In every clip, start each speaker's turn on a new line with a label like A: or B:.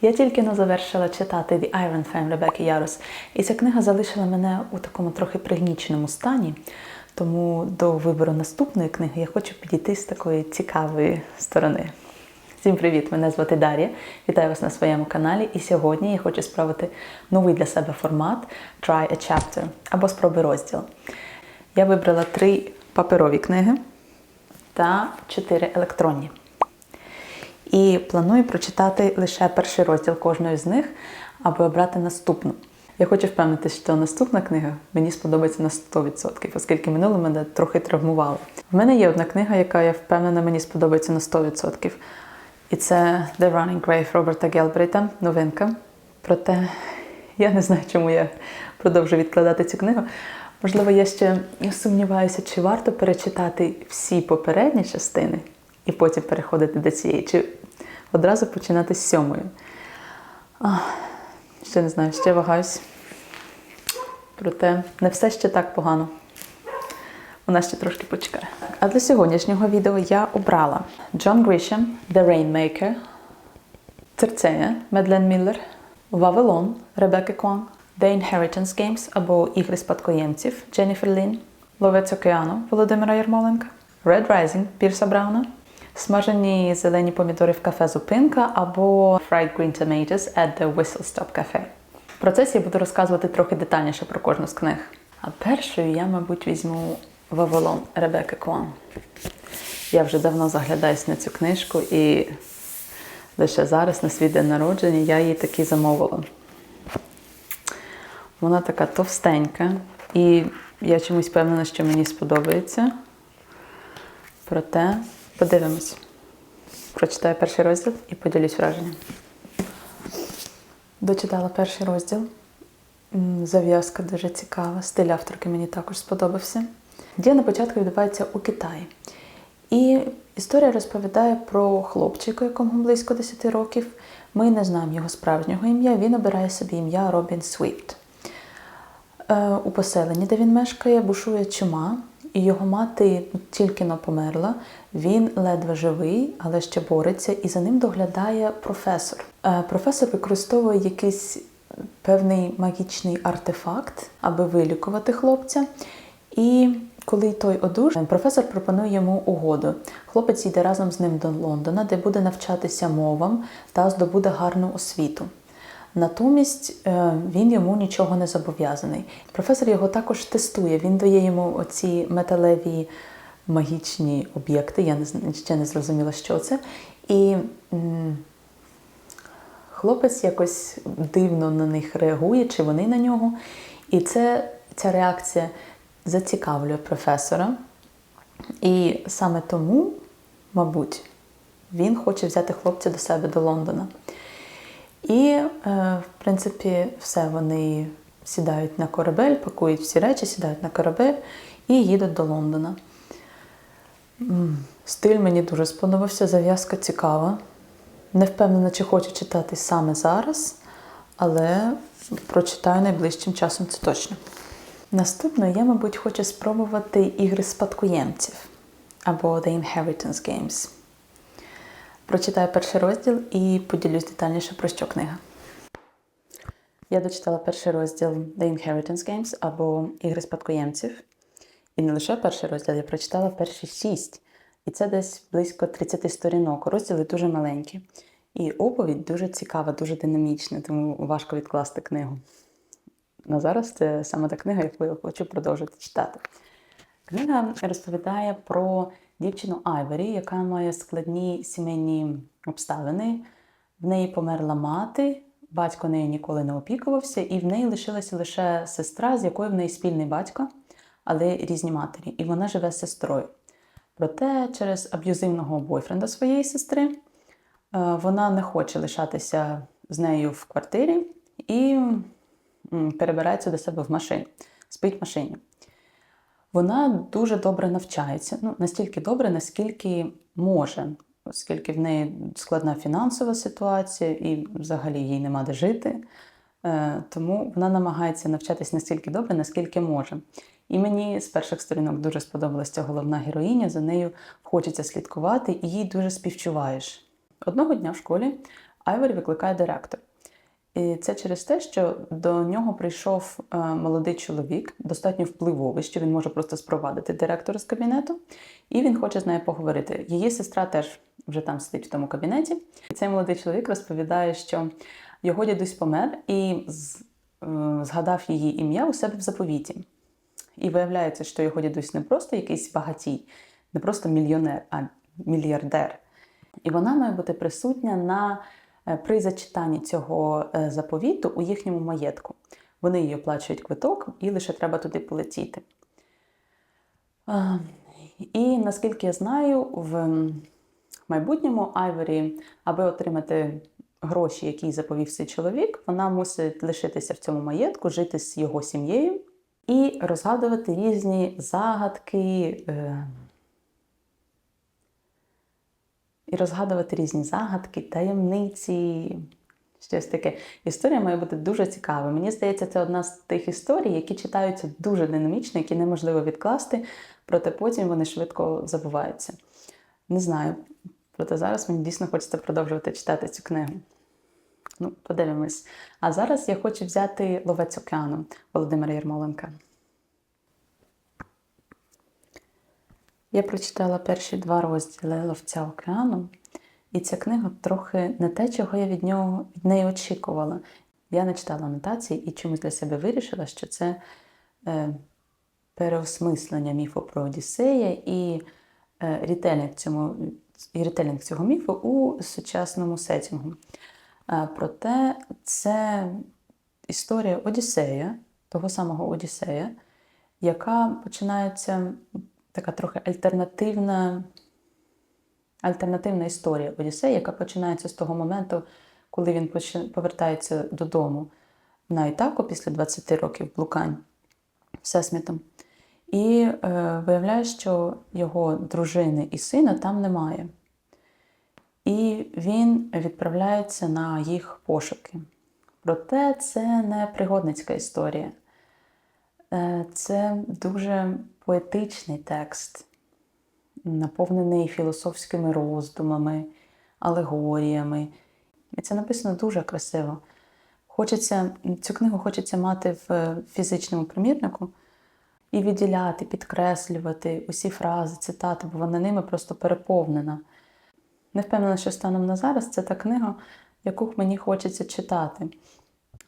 A: Я тільки но завершила читати The Iron Fame Ребекки Ярос, і ця книга залишила мене у такому трохи пригніченому стані. Тому до вибору наступної книги я хочу підійти з такої цікавої сторони. Всім привіт! Мене звати Дар'я. Вітаю вас на своєму каналі. І сьогодні я хочу спробувати новий для себе формат Try a Chapter або Спроби розділ. Я вибрала три паперові книги та чотири електронні. І планую прочитати лише перший розділ кожної з них, аби обрати наступну. Я хочу впевнитися, що наступна книга мені сподобається на 100%, оскільки минуле мене трохи травмувало. В мене є одна книга, яка я впевнена, мені сподобається на 100%. І це The Running Grave Роберта Гелбрейта, новинка. Проте я не знаю, чому я продовжую відкладати цю книгу. Можливо, я ще сумніваюся, чи варто перечитати всі попередні частини і потім переходити до цієї, чи одразу починати з сьомої. Ще не знаю, ще вагаюсь. Проте не все ще так погано. Вона ще трошки почекає. А для сьогоднішнього відео я обрала Джон Грішем, The Rainmaker, Церцея, Медлен Міллер, Вавилон, Ребекки Кван, The Inheritance Games або Ігри спадкоємців Дженніфер Лін, Ловець океану Володимира Ярмоленка, Red Rising Пірса Брауна, Смажені зелені помідори в кафе Зупинка або Fried Green Tomatoes at the Whistle Stop Cafe. В процесі я буду розказувати трохи детальніше про кожну з книг. А першою я, мабуть, візьму Вавилон Ребекки Кван. Я вже давно заглядаюсь на цю книжку і лише зараз, на свій день народження, я її таки замовила. Вона така товстенька, і я чомусь впевнена, що мені сподобається. Проте подивимось. Прочитаю перший розділ і поділюсь враженням. Дочитала перший розділ. Зав'язка дуже цікава. Стиль авторки мені також сподобався. Дія на початку відбувається у Китаї. І історія розповідає про хлопчика, якому близько 10 років. Ми не знаємо його справжнього ім'я. Він обирає собі ім'я Робін Свіфт. Е, У поселенні, де він мешкає, бушує чума, і його мати тільки но померла. Він ледве живий, але ще бореться, і за ним доглядає професор. Е, Професор використовує якийсь певний магічний артефакт, аби вилікувати хлопця. І коли той одужає, професор пропонує йому угоду. Хлопець йде разом з ним до Лондона, де буде навчатися мовам та здобуде гарну освіту. Натомість е, він йому нічого не зобов'язаний. Професор його також тестує. Він дає йому оці металеві магічні об'єкти. Я ще не зрозуміла, що це. І хлопець якось дивно на них реагує, чи вони на нього. І це, ця реакція зацікавлює професора. І саме тому, мабуть, він хоче взяти хлопця до себе до Лондона. І, е, в принципі, все, вони сідають на корабель, пакують всі речі, сідають на корабель і їдуть до Лондона. Стиль мені дуже сподобався, зав'язка цікава. Не впевнена, чи хочу читати саме зараз, але прочитаю найближчим часом це точно. Наступною я, мабуть, хочу спробувати ігри спадкоємців або The Inheritance Games. Прочитаю перший розділ і поділюсь детальніше про що книга. Я дочитала перший розділ The Inheritance Games або Ігри спадкоємців. І не лише перший розділ, я прочитала перші шість. І це десь близько 30 сторінок. Розділи дуже маленькі. І оповідь дуже цікава, дуже динамічна, тому важко відкласти книгу. На зараз це саме та книга, яку я хочу продовжити читати. Книга розповідає про дівчину Айвері, яка має складні сімейні обставини. В неї померла мати, батько нею ніколи не опікувався, і в неї лишилася лише сестра, з якою в неї спільний батько, але різні матері. І вона живе з сестрою. Проте через аб'юзивного бойфренда своєї сестри е, вона не хоче лишатися з нею в квартирі і перебирається до себе в машину, спить в машині. Вона дуже добре навчається, ну настільки добре, наскільки може, оскільки в неї складна фінансова ситуація і взагалі їй нема де жити. Е, Тому вона намагається навчатись настільки добре, наскільки може. І мені з перших сторінок дуже сподобалася ця головна героїня, за нею хочеться слідкувати і їй дуже співчуваєш. Одного дня в школі Айворі викликає директор. І це через те, що до нього прийшов е, молодий чоловік, достатньо впливовий, що він може просто спровадити директора з кабінету, і він хоче з нею поговорити. Її сестра теж вже там сидить в тому кабінеті. І цей молодий чоловік розповідає, що його дідусь помер і е, згадав її ім'я у себе в заповіті. І виявляється, що його дідусь не просто якийсь багатій, не просто мільйонер, а мільярдер. І вона має бути присутня на при зачитанні цього е, заповіту у їхньому маєтку. Вони їй оплачують квиток, і лише треба туди полетіти. І наскільки я знаю, в майбутньому Айворі, аби отримати гроші, які заповів цей чоловік, вона мусить лишитися в цьому маєтку, жити з його сім'єю і розгадувати різні загадки. е, і розгадувати різні загадки, таємниці, щось таке. Історія має бути дуже цікава. Мені здається, це одна з тих історій, які читаються дуже динамічно, які неможливо відкласти, проте потім вони швидко забуваються. Не знаю. Проте зараз мені дійсно хочеться продовжувати читати цю книгу. Ну, подивимось. А зараз я хочу взяти Ловець океану Володимира Єрмоленка. Я прочитала перші два розділи Ловця океану, і ця книга трохи не те, чого я від нього від неї очікувала. Я не читала анотації і чомусь для себе вирішила, що це е, переосмислення міфу про Одіссея і е, цьому, і рітелінг цього міфу у сучасному сетінгу. Е, проте це історія Одіссея, того самого Одіссея, яка починається така трохи альтернативна, альтернативна історія Одіссея, яка починається з того моменту, коли він повертається додому на Ітаку після 20 років блукань всесвітом. І е, виявляє, що його дружини і сина там немає. І він відправляється на їх пошуки. Проте це не пригодницька історія. Е, Це дуже поетичний текст, наповнений філософськими роздумами, алегоріями. І це написано дуже красиво. Хочеться, цю книгу хочеться мати в фізичному примірнику і відділяти, підкреслювати усі фрази, цитати, бо вона ними просто переповнена. Не впевнена, що станом на зараз це та книга, яку мені хочеться читати.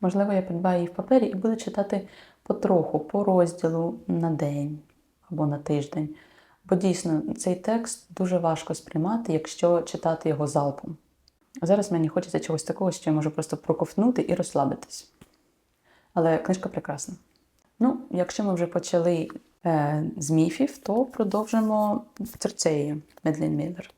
A: Можливо, я придбаю її в папері і буду читати потроху, по розділу на день або на тиждень. Бо дійсно цей текст дуже важко сприймати, якщо читати його залпом. Зараз мені хочеться чогось такого, що я можу просто проковтнути і розслабитись. Але книжка прекрасна. Ну, якщо ми вже почали е, з міфів, то продовжимо Церцеєю Медлін Міллер.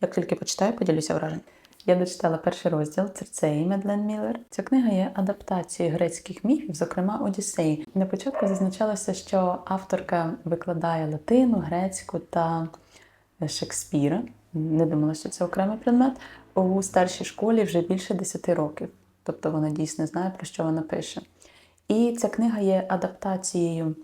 A: Як тільки почитаю, поділюся враженням. Я дочитала перший розділ Церцеї Медлен Міллер. Ця книга є адаптацією грецьких міфів, зокрема Одіссеї. На початку зазначалося, що авторка викладає латину, грецьку та Шекспіра. Не думала, що це окремий предмет. У старшій школі вже більше 10 років. Тобто вона дійсно знає, про що вона пише. І ця книга є адаптацією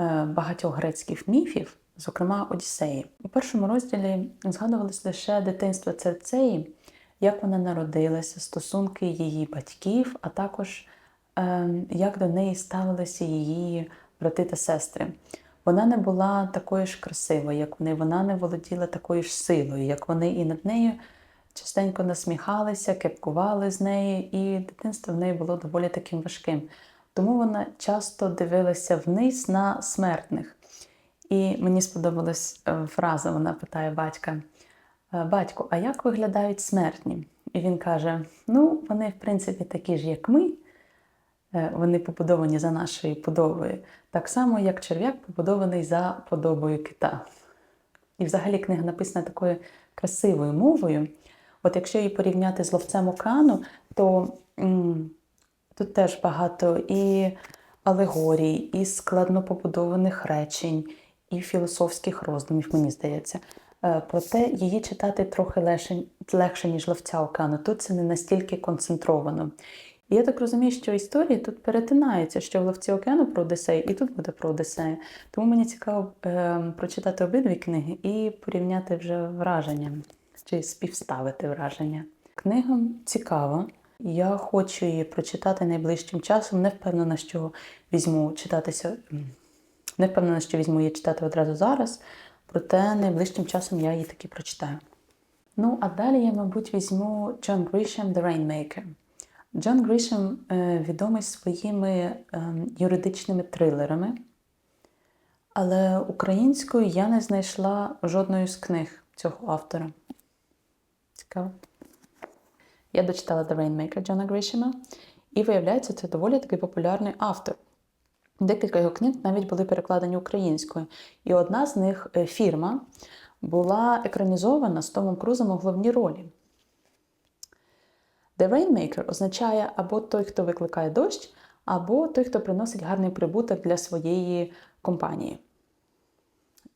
A: е, багатьох грецьких міфів, зокрема Одіссеї. У першому розділі згадувалось лише дитинство Церцеї, як вона народилася, стосунки її батьків, а також е, як до неї ставилися її брати та сестри. Вона не була такою ж красивою, як вони, вона не володіла такою ж силою, як вони, і над нею частенько насміхалися, кепкували з неї, і дитинство в неї було доволі таким важким. Тому вона часто дивилася вниз на смертних. І мені сподобалась е, фраза, вона питає батька: «Е, Батько, а як виглядають смертні? І він каже: Ну, вони, в принципі, такі ж, як ми, Е, вони побудовані за нашою подобою, так само, як черв'як побудований за подобою кита. І взагалі книга написана такою красивою мовою. От якщо її порівняти з ловцем океану, то м, тут теж багато і алегорій, і складно побудованих речень, і філософських роздумів, мені здається. Е, Проте її читати трохи легше, легше, ніж ловця океану. Тут це не настільки концентровано. І я так розумію, що історії тут перетинаються, що в ловці океану про Одіссею, і тут буде про Одіссею. Тому мені цікаво е, прочитати обидві книги і порівняти вже враження, чи співставити враження. Книга цікава. Я хочу її прочитати найближчим часом. Не впевнена, що візьму читатися. Не впевнена, що візьму її читати одразу зараз, проте найближчим часом я її таки прочитаю. Ну, а далі я, мабуть, візьму Джон Грішем The Rainmaker. Джон Грішем е, відомий своїми ем, юридичними трилерами, але українською я не знайшла жодної з книг цього автора. Цікаво. Я дочитала The Rainmaker Джона Грішема, і виявляється, це доволі такий популярний автор. Декілька його книг навіть були перекладені українською. І одна з них е, фірма була екранізована з Томом Крузом у головній ролі. The Rainmaker означає або той, хто викликає дощ, або той, хто приносить гарний прибуток для своєї компанії.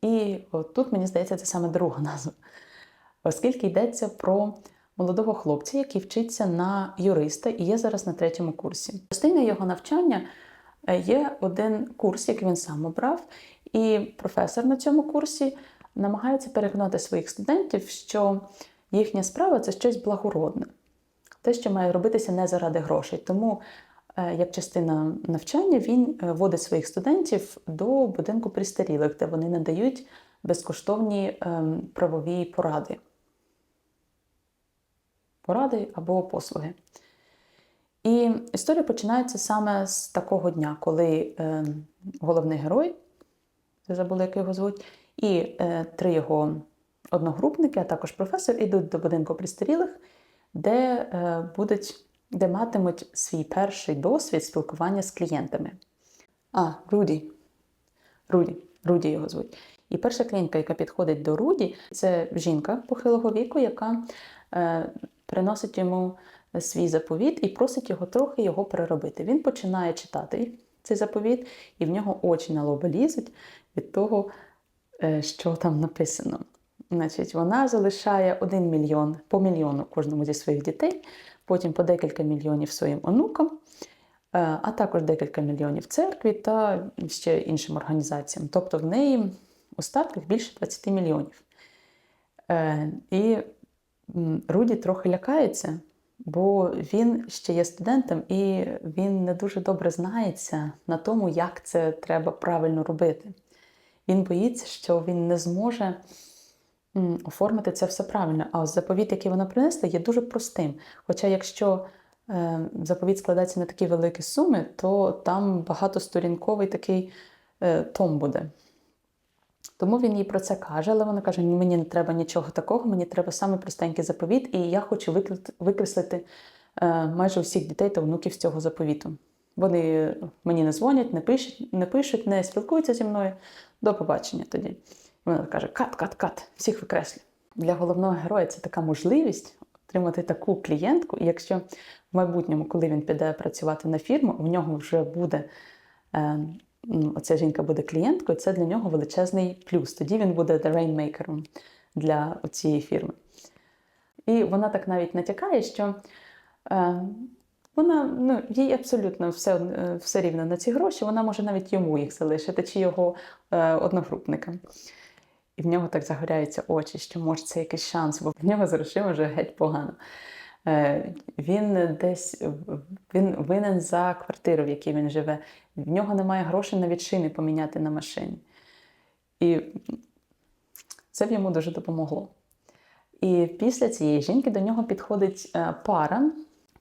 A: І от тут, мені здається, це саме друга назва, оскільки йдеться про молодого хлопця, який вчиться на юриста і є зараз на третьому курсі. Частина його навчання є один курс, який він сам обрав, і професор на цьому курсі намагається переконати своїх студентів, що їхня справа це щось благородне, те, що має робитися не заради грошей. Тому, е, як частина навчання, він е, водить своїх студентів до будинку пристарілих, де вони надають безкоштовні ем, правові поради. Поради або послуги. І історія починається саме з такого дня, коли е, головний герой, я забула, як його звуть, і е, три його одногрупники, а також професор, ідуть до будинку пристарілих, де, е, будуть, де матимуть свій перший досвід спілкування з клієнтами. А, Руді. Руді. Руді його звуть. І перша клієнтка, яка підходить до Руді, це жінка похилого віку, яка е, приносить йому свій заповіт і просить його трохи його переробити. Він починає читати цей заповіт, і в нього очі на лоба лізуть від того, е, що там написано. Значить, вона залишає один мільйон по мільйону кожному зі своїх дітей, потім по декілька мільйонів своїм онукам, е, а також декілька мільйонів церкві та ще іншим організаціям. Тобто в неї у статках більше 20 мільйонів. Е, І Руді трохи лякається, бо він ще є студентом і він не дуже добре знається на тому, як це треба правильно робити. Він боїться, що він не зможе оформити це все правильно. А заповіт, який вона принесла, є дуже простим. Хоча, якщо е, заповіт складається на такі великі суми, то там багатосторінковий такий е, том буде. Тому він їй про це каже, але вона каже: мені не треба нічого такого, мені треба саме простенький заповіт, і я хочу викреслити е, майже всіх дітей та внуків з цього заповіту. Вони мені не дзвонять, не пишуть, не пишуть, не спілкуються зі мною. До побачення тоді. І вона каже: кат, кат, кат, всіх викреслю. Для головного героя це така можливість отримати таку клієнтку, і якщо в майбутньому, коли він піде працювати на фірму, у нього вже буде. Оця жінка буде клієнткою, це для нього величезний плюс. Тоді він буде rainmaker для цієї фірми. І вона так навіть натякає, що е, вона ну, їй абсолютно все, е, все рівно на ці гроші, вона може навіть йому їх залишити, чи його е, одногрупникам. І в нього так загоряються очі, що може це якийсь шанс, бо в нього з грошима вже геть погано. Е, Він десь він винен за квартиру, в якій він живе. В нього немає грошей навіть шини поміняти на машині. І це б йому дуже допомогло. І після цієї жінки до нього підходить е, пара,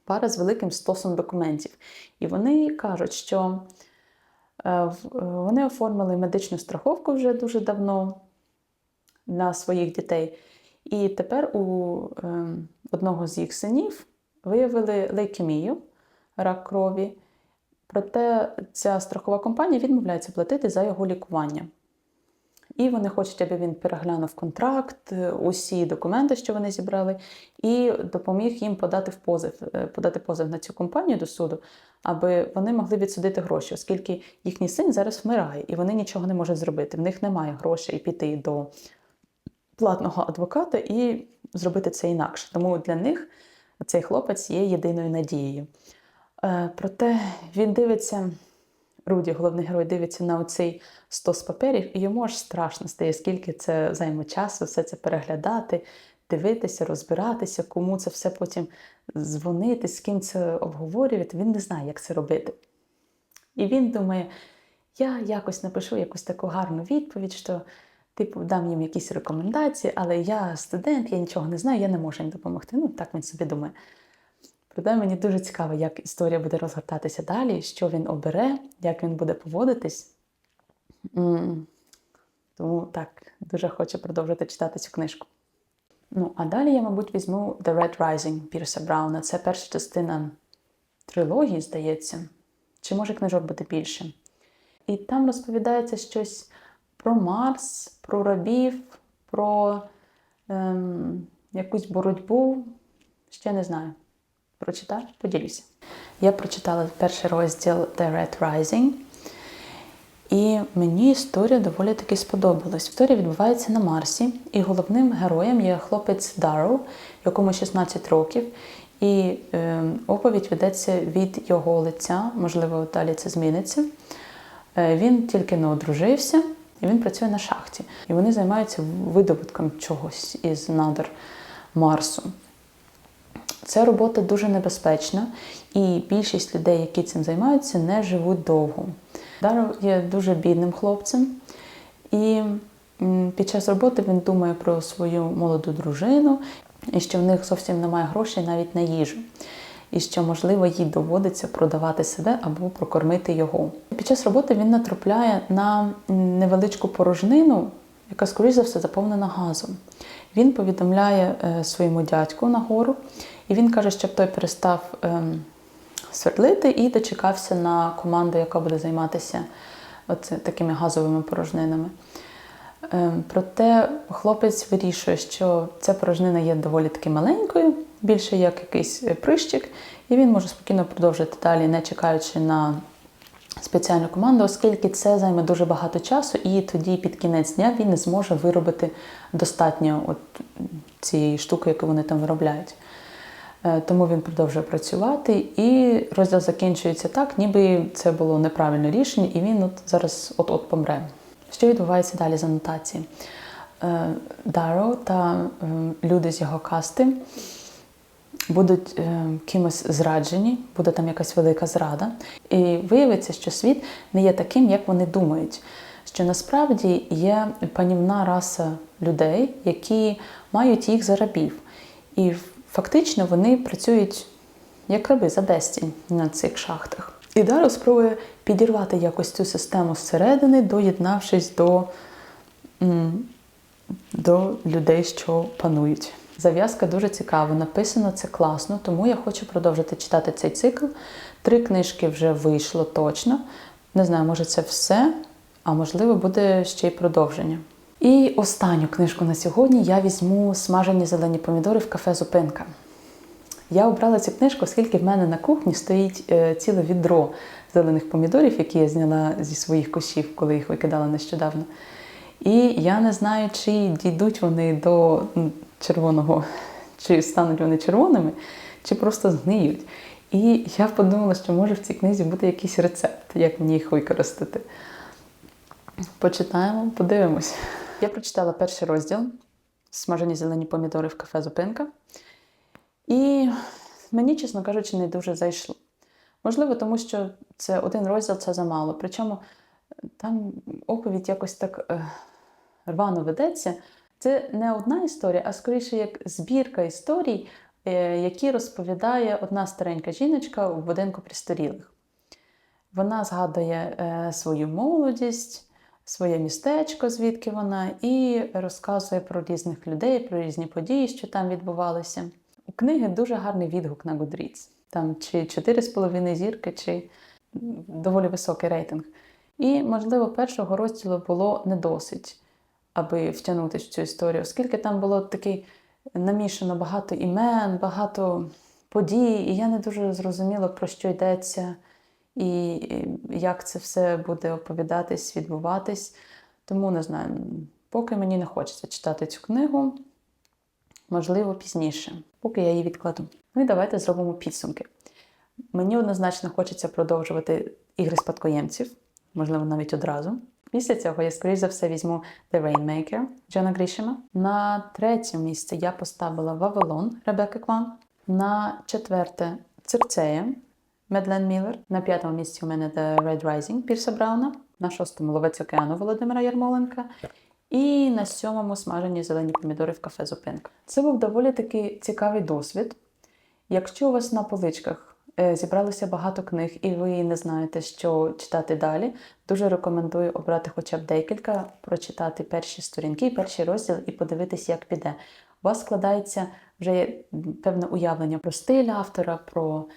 A: пара з великим стосом документів. І вони кажуть, що е, вони оформили медичну страховку вже дуже давно на своїх дітей. І тепер у е, одного з їх синів виявили лейкемію, рак крові. Проте ця страхова компанія відмовляється платити за його лікування. І вони хочуть, аби він переглянув контракт, е, усі документи, що вони зібрали, і допоміг їм подати в позов, е, подати позов на цю компанію до суду, аби вони могли відсудити гроші, оскільки їхній син зараз вмирає, і вони нічого не можуть зробити. В них немає грошей піти до платного адвоката і зробити це інакше. Тому для них цей хлопець є єдиною надією. Е, Проте він дивиться, Руді, головний герой, дивиться на оцей стос паперів, і йому аж страшно стає, скільки це займе часу, все це переглядати, дивитися, розбиратися, кому це все потім дзвонити, з ким це обговорювати. Він не знає, як це робити. І він думає, я якось напишу якусь таку гарну відповідь, що типу дам їм якісь рекомендації, але я студент, я нічого не знаю, я не можу їм допомогти. Ну, так він собі думає. Проте мені дуже цікаво, як історія буде розгортатися далі, що він обере, як він буде поводитись. Тому так, дуже хочу продовжити читати цю книжку. Ну, а далі я, мабуть, візьму The Red Rising Пірса Брауна. Це перша частина трилогії, здається. Чи може книжок бути більше? І там розповідається щось про Марс, про рабів, про ем, якусь боротьбу. Ще не знаю. Прочитаю, поділюся. Я прочитала перший розділ The Red Rising. І мені історія доволі таки сподобалась. Історія відбувається на Марсі, і головним героєм є хлопець Дарроу, якому 16 років. І е, оповідь ведеться від його лиця, можливо, далі це зміниться. Е, він тільки не одружився, і він працює на шахті. І вони займаються видобутком чогось із надр Марсу. Ця робота дуже небезпечна, і більшість людей, які цим займаються, не живуть довго. Даро є дуже бідним хлопцем, і під час роботи він думає про свою молоду дружину, і що в них зовсім немає грошей навіть на їжу, і що, можливо, їй доводиться продавати себе або прокормити його. Під час роботи він натрапляє на невеличку порожнину, яка, скоріш за все, заповнена газом. Він повідомляє е, своєму дядьку нагору, і він каже, щоб той перестав ем, свердлити і дочекався на команду, яка буде займатися такими газовими порожнинами. Ем, Проте хлопець вирішує, що ця порожнина є доволі таки маленькою, більше як якийсь е, прищик, і він може спокійно продовжити далі, не чекаючи на спеціальну команду, оскільки це займе дуже багато часу, і тоді під кінець дня він не зможе виробити достатньо от цієї штуки, яку вони там виробляють. Е, Тому він продовжує працювати, і розділ закінчується так, ніби це було неправильне рішення, і він от зараз от-от помре. Що відбувається далі з анотації? Е, Даро та е, люди з його касти будуть е, кимось зраджені, буде там якась велика зрада, і виявиться, що світ не є таким, як вони думають. Що насправді є панівна раса людей, які мають їх за рабів. І фактично вони працюють як раби за безцінь на цих шахтах. І Даро спробує підірвати якось цю систему зсередини, доєднавшись до, до людей, що панують. Зав'язка дуже цікава, написано це класно, тому я хочу продовжити читати цей цикл. Три книжки вже вийшло точно. Не знаю, може це все, а можливо буде ще й продовження. І останню книжку на сьогодні я візьму смажені зелені помідори в кафе Зупинка. Я обрала цю книжку, оскільки в мене на кухні стоїть е, ціле відро зелених помідорів, які я зняла зі своїх кущів, коли їх викидала нещодавно. І я не знаю, чи дійдуть вони до червоного, чи стануть вони червоними, чи просто згниють. І я подумала, що може в цій книзі бути якийсь рецепт, як мені їх використати. Почитаємо, подивимось. Я прочитала перший розділ смажені зелені помідори в кафе Зупинка. І мені, чесно кажучи, не дуже зайшло. Можливо, тому що це один розділ це замало. Причому там оповідь якось так е, рвано ведеться. Це не одна історія, а скоріше як збірка історій, е, які розповідає одна старенька жіночка у будинку пристарілих. Вона згадує е, свою молодість, своє містечко, звідки вона, і розказує про різних людей, про різні події, що там відбувалися. У книги дуже гарний відгук на Goodreads. Там чи 4,5 зірки, чи доволі високий рейтинг. І, можливо, першого розділу було не досить, аби втягнутися в цю історію, оскільки там було таке намішано багато імен, багато подій, і я не дуже зрозуміла, про що йдеться, і як це все буде оповідатись, відбуватись. Тому не знаю, поки мені не хочеться читати цю книгу, можливо, пізніше, поки я її відкладу. Ну і давайте зробимо підсумки. Мені однозначно хочеться продовжувати ігри спадкоємців, можливо, навіть одразу. Після цього я, скоріш за все, візьму The Rainmaker Джона Грішема. На третє місце я поставила Вавилон Ребекки Кван. На четверте Цирцея Медлен Міллер. На п'ятому місці у мене The Red Rising Пірса Брауна. На шостому Ловець океану Володимира Ярмоленка. І на сьомому смажені зелені помідори в кафе Зупинка. Це був доволі таки цікавий досвід. Якщо у вас на поличках зібралося багато книг і ви не знаєте, що читати далі, дуже рекомендую обрати хоча б декілька, прочитати перші сторінки, перший розділ і подивитись, як піде. У вас складається вже певне уявлення про стиль автора, про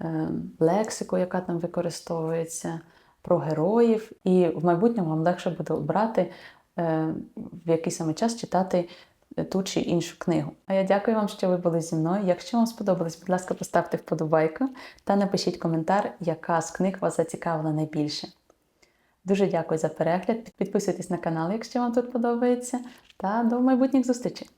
A: е, лексику, яка там використовується, про героїв, і в майбутньому вам легше буде обрати, е, в який саме час читати ту чи іншу книгу. А я дякую вам, що ви були зі мною. Якщо вам сподобалось, будь ласка, поставте вподобайку та напишіть коментар, яка з книг вас зацікавила найбільше. Дуже дякую за перегляд. Підписуйтесь на канал, якщо вам тут подобається, та до майбутніх зустрічей!